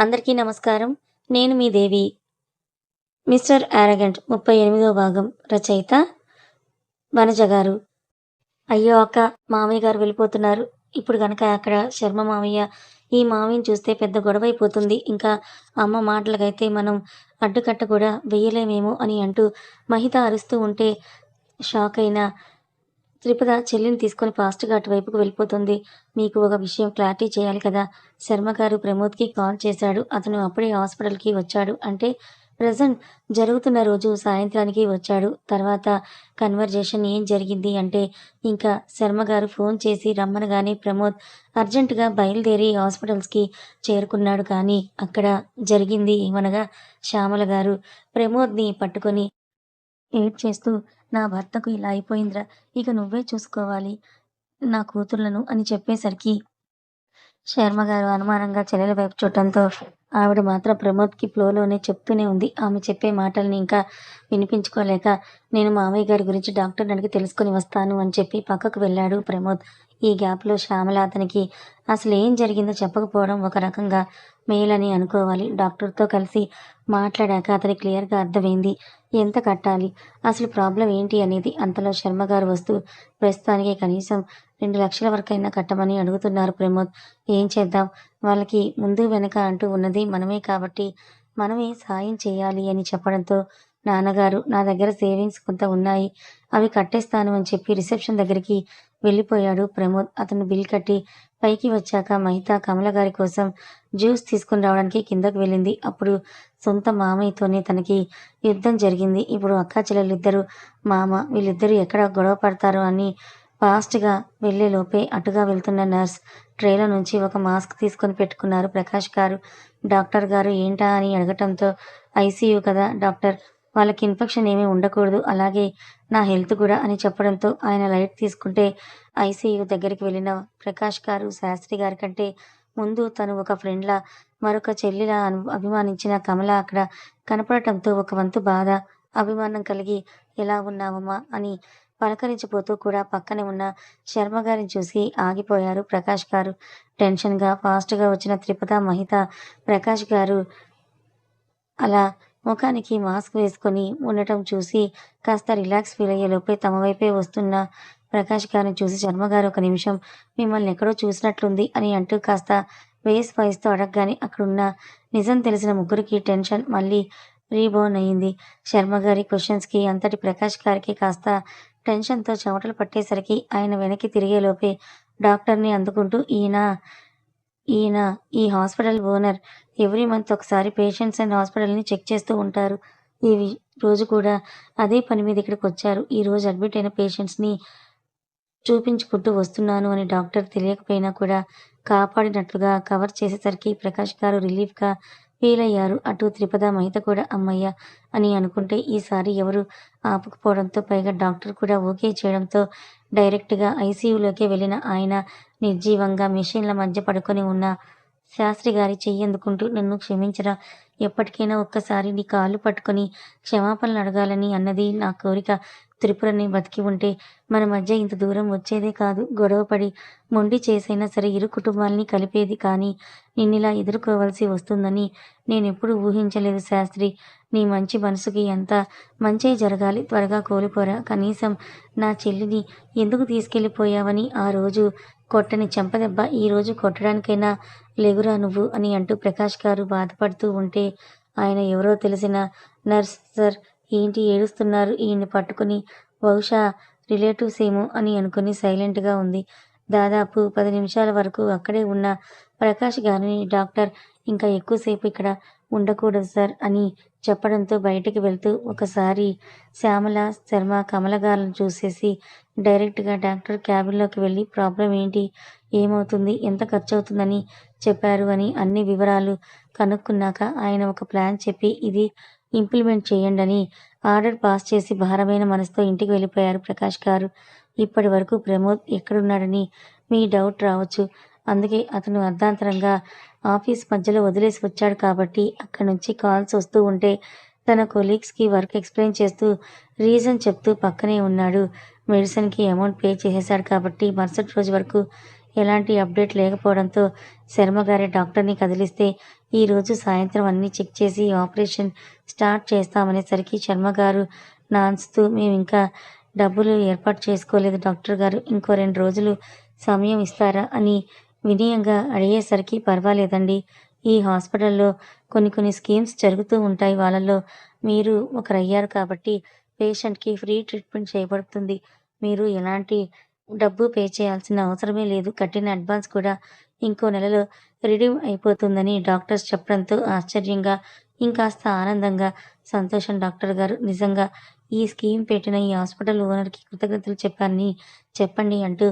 అందరికీ నమస్కారం. నేను మీ దేవి. మిస్టర్ ఆరగెంట్ ముప్పై ఎనిమిదో భాగం రచయిత వనజ గారు. అయ్యో అక్క మామయ్య గారు వెళ్ళిపోతున్నారు. ఇప్పుడు గనక అక్కడ శర్మ మామయ్య ఈ మామయ్యని చూస్తే పెద్ద గొడవ అయిపోతుంది. ఇంకా అమ్మ మాటలకైతే మనం అడ్డుకట్ట కూడా వేయలేమేమో అని అంటూ మహిత అరుస్తూ ఉంటే షాక్ అయిన త్రిపద చెల్లిని తీసుకొని ఫాస్ట్గా అటువైపుకు వెళ్ళిపోతుంది. మీకు ఒక విషయం క్లారిటీ చేయాలి కదా? శర్మ గారు ప్రమోద్కి కాల్ చేశాడు. అతను అప్పుడే హాస్పిటల్కి వచ్చాడు. అంటే ప్రజెంట్ జరుగుతున్న రోజు సాయంత్రానికి వచ్చాడు. తర్వాత కన్వర్జేషన్ ఏం జరిగింది అంటే ఇంకా శర్మ గారు ఫోన్ చేసి రమ్మనగానే ప్రమోద్ అర్జెంటుగా బయలుదేరి హాస్పిటల్స్కి చేరుకున్నాడు. కానీ అక్కడ జరిగింది ఏమనగా శ్యామల గారు. ప్రమోద్ని పట్టుకొని ఏడ్ చేస్తూ నా భర్తకు ఇలా అయిపోయిందిరా ఇక నువ్వే చూసుకోవాలి నా కూతుర్లను అని చెప్పేసరికి శర్మ గారు అనుమానంగా చెల్లెల వైపు చూడటంతో ఆవిడ మాత్రం ప్రమోద్కి ఫ్లోలోనే చెప్తూనే ఉంది. ఆమె చెప్పే మాటల్ని ఇంకా వినిపించుకోలేక నేను మామయ్య గారి గురించి డాక్టర్ అడిగి తెలుసుకొని వస్తాను అని చెప్పి పక్కకు వెళ్ళాడు ప్రమోద్. ఈ గ్యాప్లో శ్యామల అతనికి అసలు ఏం జరిగిందో చెప్పకపోవడం ఒక రకంగా మేలని అనుకోవాలి. డాక్టర్తో కలిసి మాట్లాడాక అతనికి క్లియర్గా అర్థమైంది. ఎంత కట్టాలి? అసలు ప్రాబ్లం ఏంటి అనేది అంతలో శర్మ గారు వస్తూ ప్రస్తుతానికి కనీసం రెండు లక్షల వరకైనా కట్టమని అడుగుతున్నారు ప్రమోద్. ఏం చేద్దాం? వాళ్ళకి ముందు వెనక అంటూ ఉన్నది మనమే కాబట్టి మనమే సాయం చేయాలి అని చెప్పడంతో నాన్నగారు నా దగ్గర సేవింగ్స్ కొంత ఉన్నాయి అవి కట్టేస్తాను అని చెప్పి రిసెప్షన్ దగ్గరికి వెళ్ళిపోయాడు ప్రమోద్. అతను బిల్ కట్టి పైకి వచ్చాక మహిత కమల గారి కోసం జ్యూస్ తీసుకుని రావడానికి కిందకు వెళ్ళింది. అప్పుడు సొంత మామయ్యతోనే తనకి యుద్ధం జరిగింది. ఇప్పుడు అక్క చెల్లెలిద్దరూ మామ వీళ్ళిద్దరూ ఎక్కడ గొడవ పడతారో అని ఫాస్ట్గా వెళ్ళే లోపే అటుగా వెళ్తున్న నర్స్ ట్రేలో నుంచి ఒక మాస్క్ తీసుకొని పెట్టుకున్నారు ప్రకాష్ గారు. డాక్టర్ గారు ఏంటా అని అడగటంతో ఐసీయూ కదా డాక్టర్ వాళ్ళకి ఇన్ఫెక్షన్ ఏమీ ఉండకూడదు అలాగే నా హెల్త్ కూడా అని చెప్పడంతో ఆయన లైట్ తీసుకుంటే ఐసీయూ దగ్గరికి వెళ్ళిన ప్రకాష్ గారు శాస్త్రి గారి కంటే ముందు తను ఒక ఫ్రెండ్లా మరొక చెల్లిలా అను అభిమానించిన కమల అక్కడ కనపడటంతో ఒక వంతు బాధ అభిమానం కలిగి ఎలా ఉన్నావమ్మా అని పలకరించిపోతూ కూడా పక్కనే ఉన్న శర్మ గారిని చూసి ఆగిపోయారు ప్రకాష్ గారు. టెన్షన్గా ఫాస్ట్గా వచ్చిన త్రిపద మహిత ప్రకాష్ గారు అలా ముఖానికి మాస్క్ వేసుకొని ఉండటం చూసి కాస్త రిలాక్స్ ఫీల్ అయ్యేలోపే తమ వైపే వస్తున్న ప్రకాష్ గారిని చూసి శర్మ గారు ఒక నిమిషం మిమ్మల్ని ఎక్కడో చూసినట్లుంది అని అంటూ కాస్త వేస్ వాయిస్తో అడగగానే అక్కడున్న నిజం తెలిసిన ముగ్గురికి టెన్షన్ మళ్ళీ రీబోర్న్ అయింది శర్మ గారి క్వశ్చన్స్కి అంతటి ప్రకాష్ గారికి కాస్త టెన్షన్తో చెమటలు పట్టేసరికి ఆయన వెనక్కి తిరిగేలోపే డాక్టర్ని అందుకుంటూ ఈయన ఈయన ఈ హాస్పిటల్ ఓనర్ ఎవ్రీ మంత్ ఒకసారి పేషెంట్స్ అండ్ హాస్పిటల్ని చెక్ చేస్తూ ఉంటారు. ఈ రోజు కూడా అదే పని మీద ఇక్కడికి వచ్చారు. ఈ రోజు అడ్మిట్ అయిన పేషెంట్స్ని చూపించుకుంటూ వస్తున్నాను అని డాక్టర్ తెలియకపోయినా కూడా కాపాడినట్లుగా కవర్ చేసేసరికి ప్రకాష్ గారు రిలీఫ్గా ఫీల్ అయ్యారు అటు త్రిపద మహిత కూడా అమ్మయ్య అని అనుకుంటే ఈసారి ఎవరు ఆపకపోవడంతో పైగా డాక్టర్ కూడా ఓకే చేయడంతో డైరెక్ట్గా ఐసీయూలోకి వెళ్ళిన ఆయన నిర్జీవంగా మిషన్ల మధ్య పడుకొని ఉన్న శాస్త్రి గారి చెయ్యందుకుంటూ నన్ను క్షమించరా. ఎప్పటికైనా ఒక్కసారి నీ కాళ్ళు పట్టుకొని క్షమాపణలు అడగాలని అన్నది నా కోరిక. త్రిపురని బతికి ఉంటే మన మధ్య ఇంత దూరం వచ్చేదే కాదు. గొడవపడి మొండి చేసైనా సరే ఇరు కుటుంబాలని కలిపేది కానీ నిన్నిలా ఎదుర్కోవాల్సి వస్తుందని నేనెప్పుడు ఊహించలేదు శాస్త్రి. నీ మంచి మనసుకి ఎంత మంచే జరగాలి. త్వరగా కోల్పోరా కనీసం నా చెల్లిని ఎందుకు తీసుకెళ్ళిపోయావని ఆ రోజు కొట్టని చెంపదెబ్బ ఈ రోజు కొట్టడానికైనా లేగురా నువ్వు అని అంటూ ప్రకాష్ గారు బాధపడుతూ ఉంటే ఆయన ఎవరో తెలిసిన నర్స్ సార్ ఏంటి ఏడుస్తున్నారు? ఈయన్ని పట్టుకుని బహుశా రిలేటివ్స్ ఏమో అని అనుకుని సైలెంట్గా ఉంది. దాదాపు పది నిమిషాల వరకు అక్కడే ఉన్న ప్రకాష్ గారిని డాక్టర్ ఇంకా ఎక్కువసేపు ఇక్కడ ఉండకూడదు సార్ అని చెప్పడంతో బయటికి వెళ్తూ ఒకసారి శ్యామల శర్మ కమల గారిని చూసేసి డైరెక్ట్గా డాక్టర్ క్యాబిన్లోకి వెళ్ళి ప్రాబ్లం ఏంటి? ఏమవుతుంది? ఎంత ఖర్చు అవుతుందని చెప్పారు అని అన్ని వివరాలు కనుక్కున్నాక ఆయన ఒక ప్లాన్ చెప్పి ఇది ఇంప్లిమెంట్ చేయండి అని ఆర్డర్ పాస్ చేసి భారమైన మనసుతో ఇంటికి వెళ్ళిపోయారు ప్రకాష్ గారు. ఇప్పటి వరకు ప్రమోద్ ఎక్కడున్నాడని మీ డౌట్ రావచ్చు. అందుకే అతను అర్ధాంతరంగా ఆఫీస్ మధ్యలో వదిలేసి వచ్చాడు కాబట్టి అక్కడి నుంచి కాల్స్ వస్తూ ఉంటే తన కొలీగ్స్కి వర్క్ ఎక్స్ప్లెయిన్ చేస్తూ రీజన్ చెప్తూ పక్కనే ఉన్నాడు. మెడిసిన్కి అమౌంట్ పే చేసేశాడు కాబట్టి మరుసటి రోజు వరకు ఎలాంటి అప్డేట్ లేకపోవడంతో శర్మ గారి డాక్టర్ని కదిలిస్తే ఈరోజు సాయంత్రం అన్నీ చెక్ చేసి ఆపరేషన్ స్టార్ట్ చేస్తామనేసరికి శర్మ గారు నాన్స్తూ మేము ఇంకా డబ్బులు ఏర్పాటు చేసుకోలేదు. డాక్టర్ గారు ఇంకో రెండు రోజులు సమయం ఇస్తారా అని వినయంగా అడిగేసరికి పర్వాలేదండి. ఈ హాస్పిటల్లో కొన్ని కొన్ని స్కీమ్స్ జరుగుతూ ఉంటాయి. వాళ్ళల్లో మీరు ఒకరయ్యారు కాబట్టి పేషెంట్కి ఫ్రీ ట్రీట్మెంట్ చేయబడుతుంది. మీరు ఎలాంటి డబ్బు పే చేయాల్సిన అవసరమే లేదు. కట్టిన అడ్వాన్స్ కూడా ఇంకో నెలలో రిడీమ్ అయిపోతుందని డాక్టర్స్ చెప్పడంతో ఆశ్చర్యంగా ఇంకాస్త ఆనందంగా సంతోషం డాక్టర్ గారు నిజంగా ఈ స్కీమ్ పెట్టిన ఈ హాస్పిటల్ ఓనర్కి కృతజ్ఞతలు చెప్పారని చెప్పండి అంటూ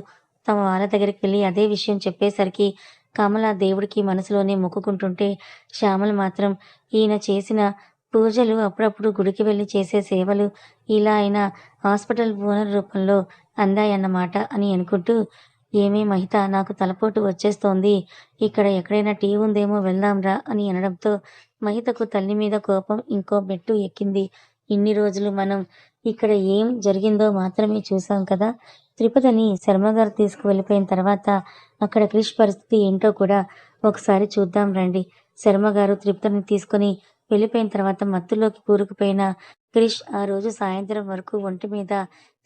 తమ వాళ్ళ దగ్గరికి వెళ్ళి అదే విషయం చెప్పేసరికి కమల దేవుడికి మనసులోనే మొక్కుకుంటుంటే శ్యామలు మాత్రం ఈయన చేసిన పూజలు అప్పుడప్పుడు గుడికి వెళ్ళి చేసే సేవలు ఇలా అయినా హాస్పిటల్ ఓనర్ రూపంలో అందాయన్నమాట అని అనుకుంటూ ఏమీ మహిత నాకు తలపోటు వచ్చేస్తోంది. ఇక్కడ ఎక్కడైనా టీ ఉందేమో వెళ్దాంరా అని అనడంతో మహితకు తల్లి మీద కోపం ఇంకో బెట్టు ఎక్కింది. ఇన్ని రోజులు మనం ఇక్కడ ఏం జరిగిందో మాత్రమే చూసాం కదా. తిరుపతిని శర్మగారు తీసుకువెళ్ళిపోయిన తర్వాత అక్కడ క్రిష్ పరిస్థితి ఏంటో కూడా ఒకసారి చూద్దాం రండి. శర్మగారు త్రిపతిని తీసుకొని వెళ్ళిపోయిన తర్వాత మత్తులోకి కూరుకుపోయిన క్రిష్ ఆ రోజు సాయంత్రం వరకు ఒంటి మీద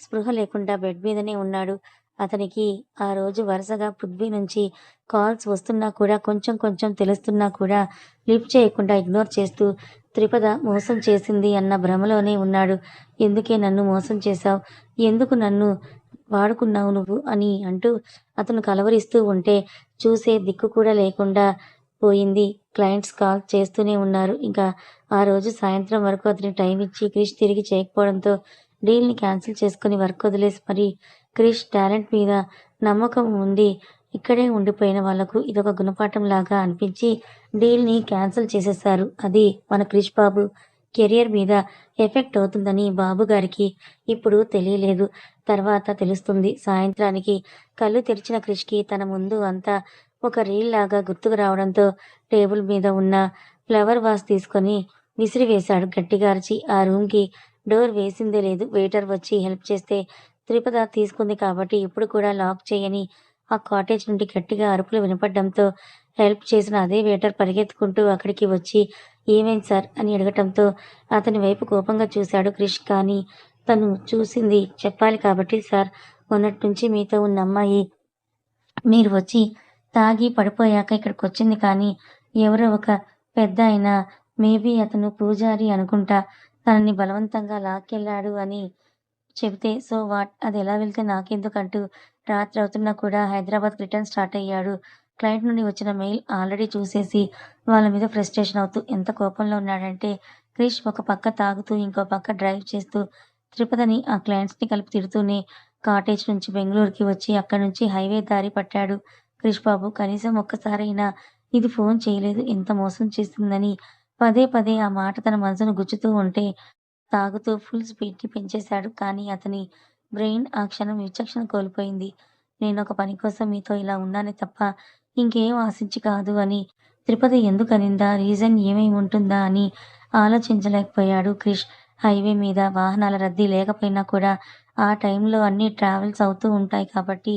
స్పృహ లేకుండా బెడ్ మీదనే ఉన్నాడు. అతనికి ఆ రోజు వరుసగా పృథ్వీ నుంచి కాల్స్ వస్తున్నా కూడా కొంచెం కొంచెం తెలుస్తున్నా కూడా లిఫ్ట్ చేయకుండా ఇగ్నోర్ చేస్తూ త్రిపద మోసం చేసింది అన్న భ్రమలోనే ఉన్నాడు. ఎందుకే నన్ను మోసం చేశావు? ఎందుకు నన్ను వాడుకున్నావు నువ్వు? అని అంటూ అతను కలవరిస్తూ ఉంటే చూసే దిక్కు కూడా లేకుండా పోయింది. క్లయింట్స్ కాల్ చేస్తూనే ఉన్నారు. ఇంకా ఆ రోజు సాయంత్రం వరకు అతని టైం ఇచ్చి క్రిష్ తిరిగి చేయకపోవడంతో డీల్ని క్యాన్సిల్ చేసుకుని వర్క్ వదిలేసి మరి క్రిష్ టాలెంట్ మీద నమ్మకం ఉండి ఇక్కడే ఉండిపోయిన వాళ్ళకు ఇదొక గుణపాఠం లాగా అనిపించి డీల్ని క్యాన్సిల్ చేసేశారు. అది మన క్రిష్ బాబు కెరియర్ మీద ఎఫెక్ట్ అవుతుందని బాబు గారికి ఇప్పుడు తెలియలేదు. తర్వాత తెలుస్తుంది. సాయంత్రానికి కళ్ళు తెరిచిన క్రిష్కి తన ముందు అంతా ఒక రీల్ లాగా గుర్తుకు రావడంతో టేబుల్ మీద ఉన్న ఫ్లవర్ వాస్ తీసుకొని విసిరివేశాడు. గట్టిగా అరిచి ఆ రూమ్కి డోర్ వేసిందే లేదు. వెయిటర్ వచ్చి హెల్ప్ చేస్తే త్రిపద తీసుకుంది కాబట్టి ఇప్పుడు కూడా లాక్ చేయని ఆ కాటేజ్ నుండి గట్టిగా అరుపులు వినపడడంతో హెల్ప్ చేసిన అదే వేటర్ పరిగెత్తుకుంటూ అక్కడికి వచ్చి ఏమైంది సార్? అని అడగటంతో అతని వైపు కోపంగా చూశాడు క్రిష్. కానీ తను చూసింది చెప్పాలి కాబట్టి సార్ మొన్నటి నుంచి మీతో ఉన్న అమ్మాయి మీరు వచ్చి తాగి పడిపోయాక ఇక్కడికి వచ్చింది. కానీ ఎవరో ఒక పెద్ద అయినా మేబీ అతను పూజారి అనుకుంటా. తనని బలవంతంగా లాక్కెళ్ళాడు అని చెబితే సో వాట్? అది ఎలా వెళ్తే నాకెందుకంటూ రాత్రి అవుతున్నా కూడా హైదరాబాద్ రిటర్న్ స్టార్ట్ అయ్యాడు. క్లయింట్ నుండి వచ్చిన మెయిల్ ఆల్రెడీ చూసేసి వాళ్ళ మీద ఫ్రస్ట్రేషన్ అవుతూ ఎంత కోపంలో ఉన్నాడంటే క్రిష్ ఒక పక్క తాగుతూ ఇంకో పక్క డ్రైవ్ చేస్తూ త్రిపదని ఆ క్లయింట్స్ని కలిపి తిడుతూనే కాటేజ్ నుంచి బెంగళూరుకి వచ్చి అక్కడి నుంచి హైవే దారి పట్టాడు. క్రిష్ బాబు కనీసం ఒక్కసారైనా ఇది ఫోన్ చేయలేదు. ఎంత మోసం చేస్తుందని పదే పదే ఆ మాట తన మనసును గుచ్చుతూ ఉంటే తాగుతూ ఫుల్ స్పీడ్ని పెంచేశాడు. కానీ అతని బ్రెయిన్ ఆ క్షణం విచక్షణ కోల్పోయింది. నేను ఒక పని కోసం మీతో ఇలా ఉన్నానే తప్ప ఇంకేం ఆశించి కాదు అని తిరుపతి ఎందుకనిందా? రీజన్ ఏమేమి ఉంటుందా? అని ఆలోచించలేకపోయాడు క్రిష్. హైవే మీద వాహనాల రద్దీ లేకపోయినా కూడా ఆ టైంలో అన్ని ట్రావెల్స్ అవుతూ ఉంటాయి కాబట్టి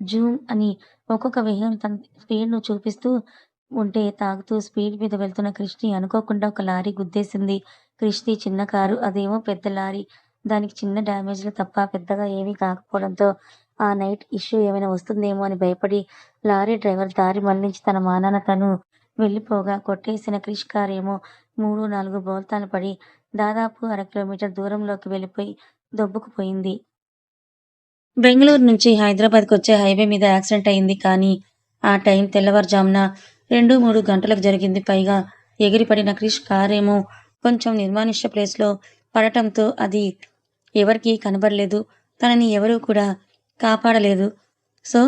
జూమ్ అని ఒక్కొక్క వెహికల్ తన స్పీడ్ను చూపిస్తూ ఉంటే తాగుతూ స్పీడ్ మీద వెళ్తున్న క్రిష్ని అనుకోకుండా ఒక లారీ గుద్దేసింది. క్రిష్ది చిన్న కారు అదేమో పెద్ద లారీ. దానికి చిన్న డ్యామేజ్లు తప్ప పెద్దగా ఏమీ కాకపోవడంతో ఆ నైట్ ఇష్యూ ఏమైనా వస్తుందేమో అని భయపడి లారీ డ్రైవర్ దారి మళ్ళించి తన మానాన తను వెళ్ళిపోగా కొట్టేసిన క్రిష్ కార్ ఏమో మూడు నాలుగు బోల్తాలు పడి దాదాపు అర కిలోమీటర్ దూరంలోకి వెళ్ళిపోయి దొబ్బుకుపోయింది. బెంగళూరు నుంచి హైదరాబాద్కి వచ్చే హైవే మీద యాక్సిడెంట్ అయింది. కానీ ఆ టైం తెల్లవారుజామున రెండు మూడు గంటలకు జరిగింది. పైగా ఎగిరిపడిన క్రిష్ కారేమో కొంచెం నిర్మానుష్య ప్లేస్లో పడటంతో అది ఎవరికీ కనబడలేదు. తనని ఎవరూ కూడా కాపాడలేదు. సో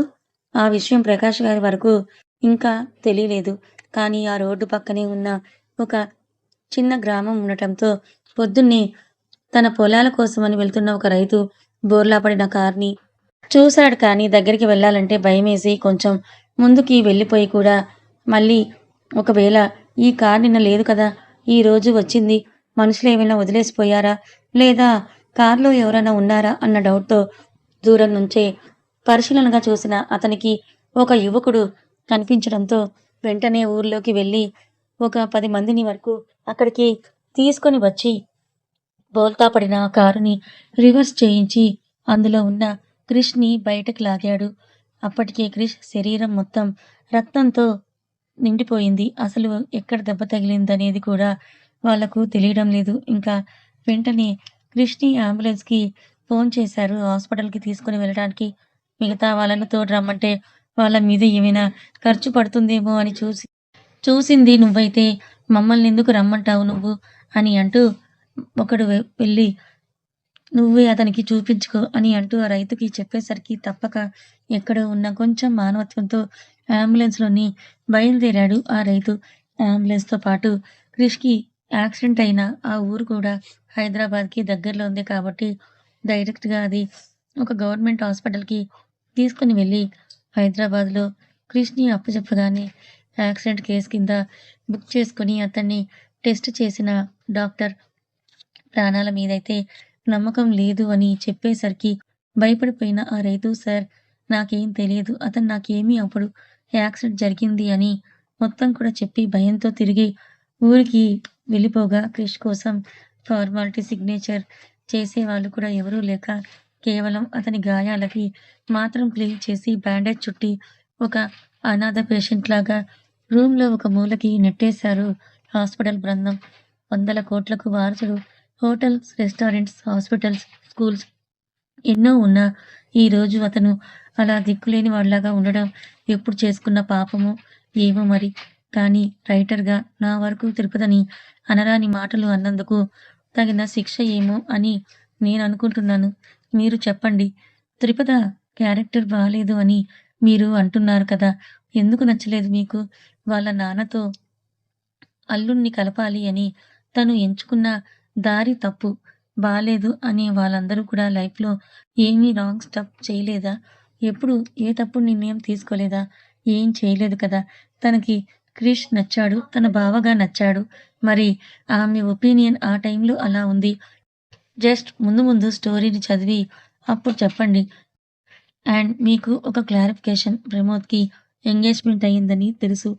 ఆ విషయం ప్రకాష్ గారి వరకు ఇంకా తెలియలేదు. కానీ ఆ రోడ్డు పక్కనే ఉన్న ఒక చిన్న గ్రామం ఉండటంతో పొద్దున్నే తన పొలాల కోసమని వెళ్తున్న ఒక రైతు బోర్లా పడిన కార్ని చూశాడు. కానీ దగ్గరికి వెళ్ళాలంటే భయమేసి కొంచెం ముందుకి వెళ్ళిపోయి కూడా మళ్ళీ ఒకవేళ ఈ కార్ నిన్న లేదు కదా ఈ రోజు వచ్చింది. మనుషులు ఏమైనా వదిలేసిపోయారా? లేదా కార్లో ఎవరైనా ఉన్నారా? అన్న డౌట్తో దూరం నుంచే పరిశీలనగా చూసిన అతనికి ఒక యువకుడు కనిపించడంతో వెంటనే ఊర్లోకి వెళ్ళి ఒక పది మందిని వరకు అక్కడికి తీసుకొని వచ్చి బోల్తా పడిన ఆ కారుని రివర్స్ చేయించి అందులో ఉన్న క్రిష్ని బయటకు లాగాడు. అప్పటికే క్రిష్ శరీరం మొత్తం రక్తంతో నిండిపోయింది. అసలు ఎక్కడ దెబ్బ తగిలిందనేది కూడా వాళ్ళకు తెలియడం లేదు. ఇంకా వెంటనే కృష్ణి అంబులెన్స్కి ఫోన్ చేశారు. హాస్పిటల్కి తీసుకుని వెళ్ళడానికి మిగతా వాళ్ళను తోడు రమ్మంటే వాళ్ళ మీద ఏమైనా ఖర్చు పడుతుందేమో అని చూసి చూసింది నువ్వైతే మమ్మల్ని ఎందుకు రమ్మంటావు నువ్వు అని అంటూ ఒకడు వెళ్ళి నువ్వే అతనికి చూపించుకో అని అంటూ ఆ రైతుకి చెప్పేసరికి తప్పక ఎక్కడ ఉన్న కొంచెం మానవత్వంతో అంబులెన్స్లోని బయలుదేరాడు ఆ రైతు. అంబులెన్స్తో పాటు క్రిష్కి యాక్సిడెంట్ అయిన ఆ ఊరు కూడా హైదరాబాద్కి దగ్గరలో ఉంది కాబట్టి డైరెక్ట్గా అది ఒక గవర్నమెంట్ హాస్పిటల్కి తీసుకుని వెళ్ళి హైదరాబాద్లో క్రిష్ని అప్పచెప్పగానే యాక్సిడెంట్ కేసు కింద బుక్ చేసుకుని అతన్ని టెస్ట్ చేసిన డాక్టర్ ప్రాణాల మీదైతే నమ్మకం లేదు అని చెప్పేసరికి భయపడిపోయిన ఆ రైతు సార్ నాకేం తెలియదు. అతను నాకేమీ అప్పుడు యాక్సిడెంట్ జరిగింది అని మొత్తం కూడా చెప్పి భయంతో తిరిగి ఊరికి వెళ్ళిపోగా క్రిష్ కోసం ఫార్మాలిటీ సిగ్నేచర్ చేసే వాళ్ళు కూడా ఎవరూ లేక కేవలం అతని గాయాలకి మాత్రం క్లీన్ చేసి బ్యాండేజ్ చుట్టి ఒక అనాథ పేషెంట్ లాగా రూమ్లో ఒక మూలకి నెట్టేశారు హాస్పిటల్ బృందం. వందల కోట్లకు వారసుడు హోటల్స్ రెస్టారెంట్స్ హాస్పిటల్స్ స్కూల్స్ ఎన్నో ఉన్నా ఈ రోజు అతను అలా దిక్కులేని వాళ్ళలాగా ఉండడం ఎప్పుడు చేసుకున్న పాపమో ఏమో మరి. కానీ రైటర్గా నా వరకు తిరుపతిని అనరాని మాటలు అన్నందుకు తగిన శిక్ష ఏమో అని నేను అనుకుంటున్నాను. మీరు చెప్పండి. త్రిపద క్యారెక్టర్ బాగాలేదు అని మీరు అంటున్నారు కదా. ఎందుకు నచ్చలేదు మీకు? వాళ్ళ నాన్నతో అల్లుణ్ణి కలపాలి అని తను ఎంచుకున్న దారి తప్పు. బాలేదు అని వాళ్ళందరూ కూడా లైఫ్లో ఏమీ రాంగ్ స్టెప్ చేయలేదా? ఎప్పుడు ఏ తప్పుడు నిర్ణయం తీసుకోలేదా? ఏం చేయలేదు కదా? తనకి క్రిష్ నచ్చాడు తన బావగా నచ్చాడు. మరి ఆమె ఒపీనియన్ ఆ టైంలో అలా ఉంది. జస్ట్ ముందు ముందు స్టోరీని చదివి అప్పుడు చెప్పండి. అండ్ మీకు ఒక క్లారిఫికేషన్ ప్రమోద్కి ఎంగేజ్మెంట్ అయ్యిందని తెలుసు.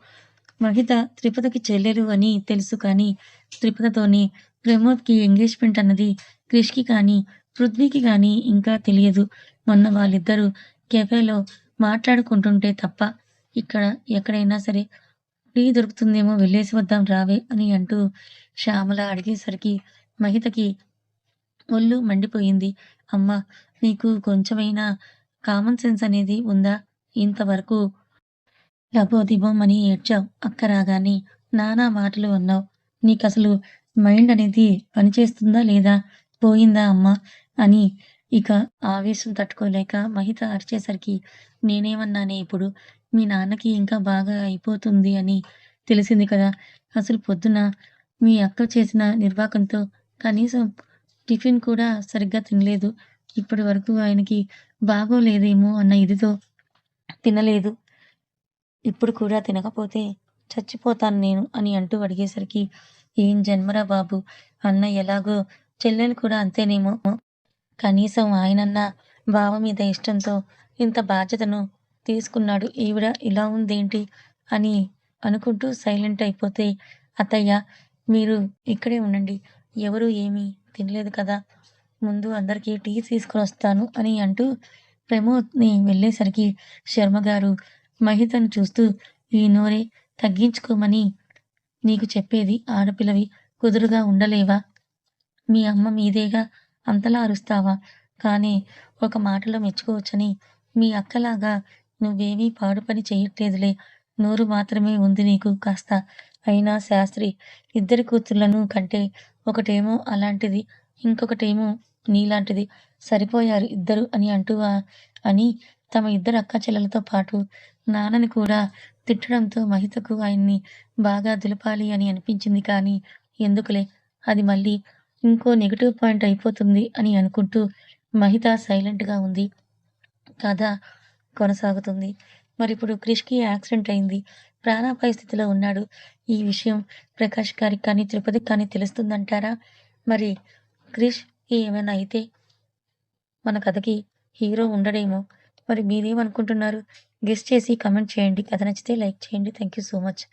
మహిత త్రిపదకి చెల్లెలు అని తెలుసు కానీ త్రిపదతోని ప్రమోద్కి ఎంగేజ్మెంట్ అన్నది క్రిష్కి కానీ పృథ్వీకి కానీ ఇంకా తెలియదు. మొన్న వాళ్ళిద్దరూ కెఫేలో మాట్లాడుకుంటుంటే తప్ప ఇక్కడ ఎక్కడైనా సరే టీ దొరుకుతుందేమో వెళ్ళేసి వద్దాం రావే అని అంటూ శ్యామల అడిగేసరికి మహితకి ఒళ్ళు మండిపోయింది. అమ్మ నీకు కొంచెమైనా కామన్ సెన్స్ అనేది ఉందా? ఇంతవరకు లబోదిబోం అని ఏడ్చావు. అక్క రాగానే నానా మాటలు అన్నావు. నీకు అసలు మైండ్ అనేది పనిచేస్తుందా లేదా? పోయిందా అమ్మా? అని ఇక ఆవేశం తట్టుకోలేక మహిత అరిచేసరికి నేనేమన్నానే ఇప్పుడు? మీ నాన్నకి ఇంకా బాగా అయిపోతుంది అని తెలిసింది కదా? అసలు పొద్దున మీ అక్క చేసిన నిర్వాకంతో కనీసం టిఫిన్ కూడా సరిగ్గా తినలేదు. ఇప్పటి వరకు ఆయనకి బాగోలేదేమో అన్న ఇదితో తినలేదు. ఇప్పుడు కూడా తినకపోతే చచ్చిపోతాను నేను అని అంటూ అడిగేసరికి ఏం జన్మరా బాబు? అన్న ఎలాగో చెల్లెలు కూడా అంతేనేమో. కనీసం ఆయనన్నా బావ మీద ఇష్టంతో ఇంత బాధ్యతను తీసుకున్నాడు. ఈవిడ ఇలా ఉందేంటి అని అనుకుంటూ సైలెంట్ అయిపోతే అత్తయ్య మీరు ఇక్కడే ఉండండి. ఎవరు ఏమీ తినలేదు కదా. ముందు అందరికీ టీ తీసుకుని వస్తాను అని అంటూ ప్రమోద్ని వెళ్ళేసరికి శర్మ గారు మహితను చూస్తూ ఈ నోరే తగ్గించుకోమని నీకు చెప్పేది ఆడపిల్లవి కుదురుగా ఉండలేవా? మీ అమ్మ మీదేగా అంతలా అరుస్తావా? కానీ ఒక మాటలో మెచ్చుకోవచ్చని మీ అక్కలాగా నువ్వేమీ పాడుపని చేయట్లేదులే నోరు మాత్రమే ఉంది నీకు కాస్త. అయినా శాస్త్రి ఇద్దరి కూతుర్లను కంటే ఒకటేమో అలాంటిది ఇంకొకటేమో నీలాంటిది. సరిపోయారు ఇద్దరు అని అంటూ అని తమ ఇద్దరు అక్క చెల్లెలతో పాటు నాన్నని కూడా తిట్టడంతో మహితకు ఆయన్ని బాగా దులపాలి అని అనిపించింది కానీ ఎందుకులే? అది మళ్ళీ ఇంకో నెగిటివ్ పాయింట్ అయిపోతుంది అని అనుకుంటూ మహిత సైలెంట్గా ఉంది. కథ కొనసాగుతుంది. మరి ఇప్పుడు క్రిష్కి యాక్సిడెంట్ అయింది. ప్రాణాపాయ స్థితిలో ఉన్నాడు. ఈ విషయం ప్రకాష్ గారికి కానీ తిరుపతికి కానీ తెలుస్తుందంటారా? మరి క్రిష్ ఏమైనా అయితే మన కథకి హీరో ఉండడేమో. మరి మీరేమనుకుంటున్నారు? గెస్ట్ చేసి కమెంట్ చేయండి. కథ నచ్చితే లైక్ చేయండి. Thank you so much.